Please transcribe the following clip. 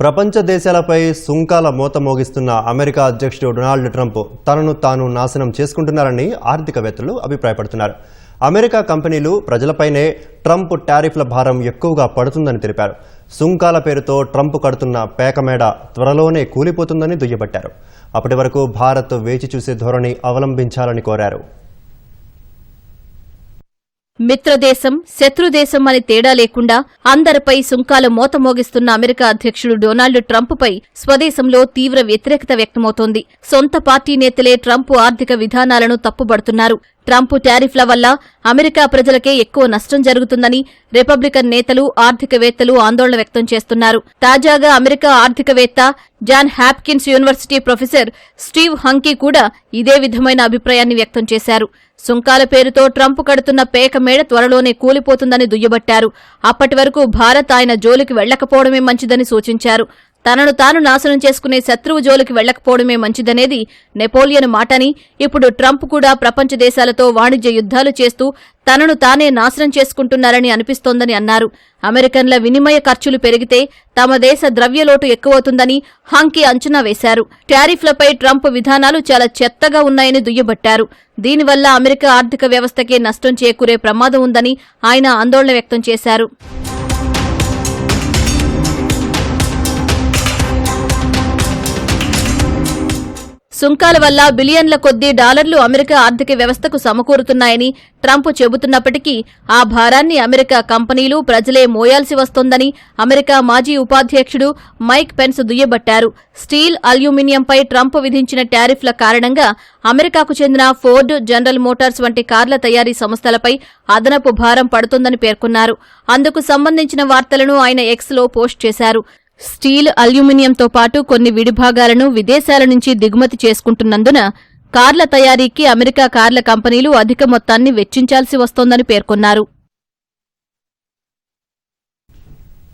ప్రపంచ దేశాలపై సుంకాల మూత మోగిస్తున్న అమెరికా అధ్యక్షుడు డొనాల్డ్ ట్రంప్ తనను తాను నాశనం చేసుకుంటున్నారని ఆర్థికవేత్తలు అభిప్రాయపడుతున్నారు. అమెరికా కంపెనీలు ప్రజలపైనే ట్రంప్ టారిఫ్ల భారం ఎక్కువగా పడుతుందని తెలిపారు. సుంకాల పేరుతో ట్రంప్ కడుతున్న పేకమేడ త్వరలోనే కూలిపోతుందని దుయ్యబట్టారు. అప్పటి వరకు భారత్ వేచి చూసే ధోరణి అవలంబించాలని కోరారు. మిత్రదేశం శత్రుదేశం అని తేడా లేకుండా అందరిపై సుంకాల మోత మోగిస్తున్న అమెరికా అధ్యక్షుడు డొనాల్డ్ ట్రంప్పై స్వదేశంలో తీవ్ర వ్యతిరేకత వ్యక్తమవుతోంది. సొంత పార్టీ నేతలే ట్రంప్ ఆర్థిక విధానాలను తప్పుబడుతున్నారు. ట్రంప్ టారిఫ్ల వల్ల అమెరికా ప్రజలకే ఎక్కువ నష్టం జరుగుతుందని రిపబ్లికన్ నేతలు ఆర్థికవేత్తలు ఆందోళన వ్యక్తం చేస్తున్నారు. తాజాగా అమెరికా ఆర్థికవేత్త John Hopkins University professor Steve Hanke కూడా ఇదే విధమైన అభిప్రాయాన్ని వ్యక్తం చేశారు. సుంకాల పేరుతో ట్రంప్ కడుతున్న పేక మేడ త్వరలోనే కూలిపోతుందని దుయ్యబట్టారు. అప్పటి వరకు భారత్ ఆయన జోలికి వెళ్ళకపోవడమే మంచిదని సూచించారు. తనను తాను నాశనం చేసుకునే శత్రువు జోలికి వెళ్ళకపోవడమే మంచిదనేది నెపోలియన్ మాటని ఇప్పుడు ట్రంప్ కూడా ప్రపంచ దేశాలతో వాణిజ్య యుద్ధాలు చేస్తూ తనను తానే నాశనం చేసుకుంటున్నారని అనిపిస్తోందని అన్నారు. అమెరికన్ల వినిమయ ఖర్చులు పెరిగితే తమ దేశ ద్రవ్యలోటు ఎక్కువవుతుందని హంకీ అంచనా వేశారు. టారిఫ్లపై ట్రంప్ విధానాలు చాలా చెత్తగా ఉన్నాయని దుయ్యబట్టారు. దీనివల్ల అమెరికా ఆర్థిక వ్యవస్థకే నష్టం చేకూరే ప్రమాదం ఉందని ఆయన ఆందోళన వ్యక్తం చేశారు. సుంకాల వల్ల బిలియన్ల కొద్దీ డాలర్లు అమెరికా ఆర్థిక వ్యవస్థకు సమకూరుతున్నాయని ట్రంప్ చెబుతున్నప్పటికీ ఆ భారాన్ని అమెరికా కంపెనీలు ప్రజలే మోయాల్సి వస్తోందని అమెరికా మాజీ ఉపాధ్యక్షుడు మైక్ పెన్స్ దుయ్యబట్టారు. స్టీల్ అల్యూమినియంపై ట్రంప్ విధించిన టారిఫ్ల కారణంగా అమెరికాకు చెందిన ఫోర్డ్ జనరల్ మోటార్స్ వంటి కార్ల తయారీ సంస్థలపై అదనపు భారం పడుతోందని పేర్కొన్నారు. అందుకు సంబంధించిన వార్తలను ఆయన ఎక్స్లో పోస్ట్ చేశారు. స్టీల్ అల్యూమినియంతో పాటు కొన్ని విడిభాగాలను విదేశాల నుంచి దిగుమతి చేసుకుంటున్నందున కార్ల తయారీకి అమెరికా కార్ల కంపెనీలు అధిక మొత్తాన్ని వెచ్చించాల్సి వస్తోందని పేర్కొన్నారు.